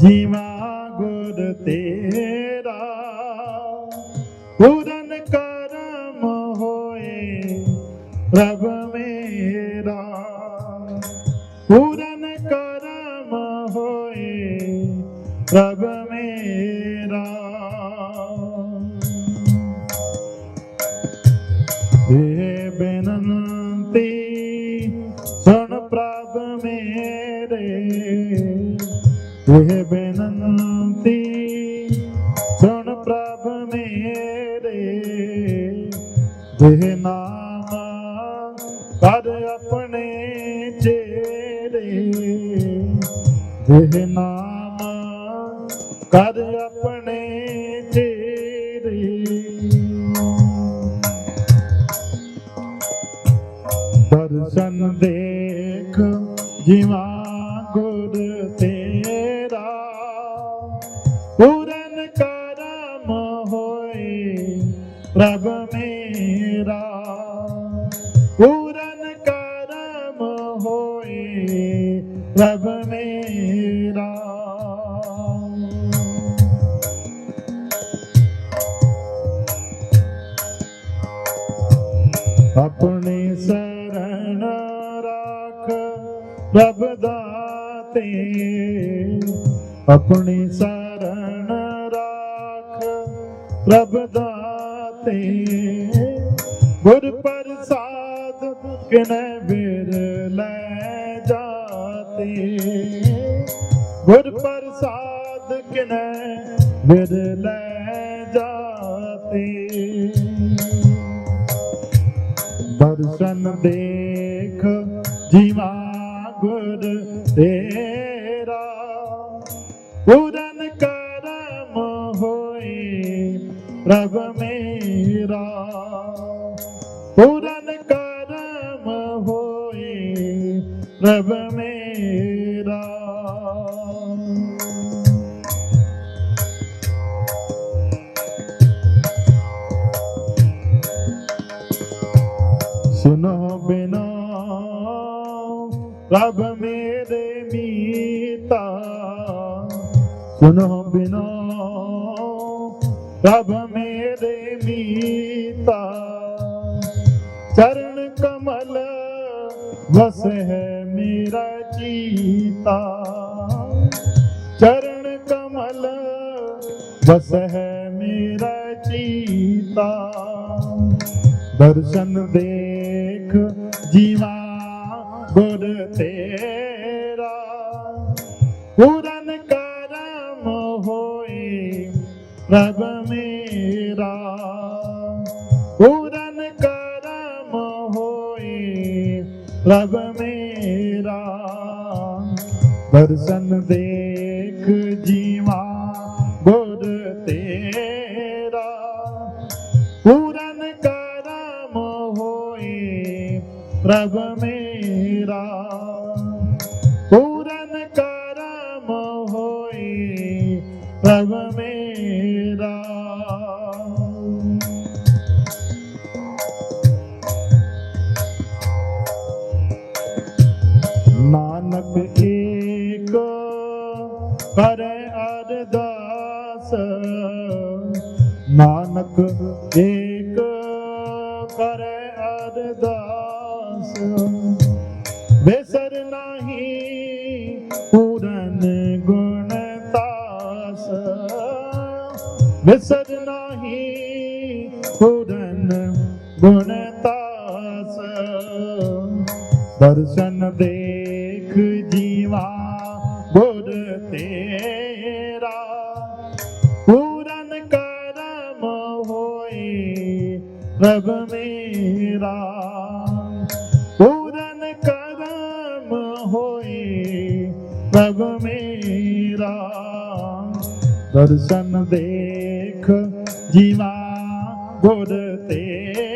જીવા ગુર તેરા. પૂરન કરમ હોય પ્રભ મેરા. પૂરન ਇਹ ਬੇਨੰਤੀ ਸੁਣ ਪ੍ਰਭ ਮੇਰੇ। ਜਿਹ ਨਾਮ ਕਰ ਆਪਣੇ ਚੇਰੇ। ਜਿਹ ਨਾਮ ਕਰ ਆਪਣੇ ਚੇਰੇ। ਦਰਸ਼ਨ ਦੇਖ ਜਿਵਾ ਗੁਰ ਤੇਰਾ। ਪੂਰਨ ਕਰਮ ਹੋਏ, ਪ੍ਰਭ ਮੇਰਾ। ਆਪਣੀ ਸਰਣ ਰਾਖ ਪ੍ਰਭ ਦਾਤੇ, ਆਪਣੀ ਸਰਣ ਰਾਖ ਪ੍ਰਭ ਦਾਤੇ। ਗੁਰ ਪ੍ਰਸਾਦ किन बिरल जाती गुर प्रसाद किन बिरल जाती। दर्शन देख जीवा गुर तेरा पूरन करम होए प्रभ मेरा। पूरन प्रभ मेरा। सुनो बिना, प्रभ मेरे मीता। सुनो बिना, प्रभ मेरे मीता। चरण कमल बस है। मेरा जीता। चरण कमल, बस है मेरा जीता। दर्शन देख जीवा गुर तेरा। पूरन करम होए रब मेरा। पूरन करम होए रब मेरा मेरा दर्शन देख जीवा, गुर तेरा। पूरन करम होए प्रभ मेरा। पूरन करम होए प्रभ मेरा। ਏਕ ਕਰੇ ਅਰਦਾਸ ਨਾਨਕ ਏਕ ਕਰੇ ਅਰਦਾਸ ਬੇਸਰ ਨਹੀਂ ਪੂਰਨ ਗੁਣ ਤਾਸ। ਵਿਸਰ ਨਹੀਂ ਪੂਰਨ ਗੁਣ ਤਾਸ। ਦਰਸ਼ਨ ਦੇ एक जीवा गुर तेरा। पूरन करम होए, प्रभ मेरा। पूरन करम होए, प्रभ मेरा। दर्शन देख जीवा गुर तेरा।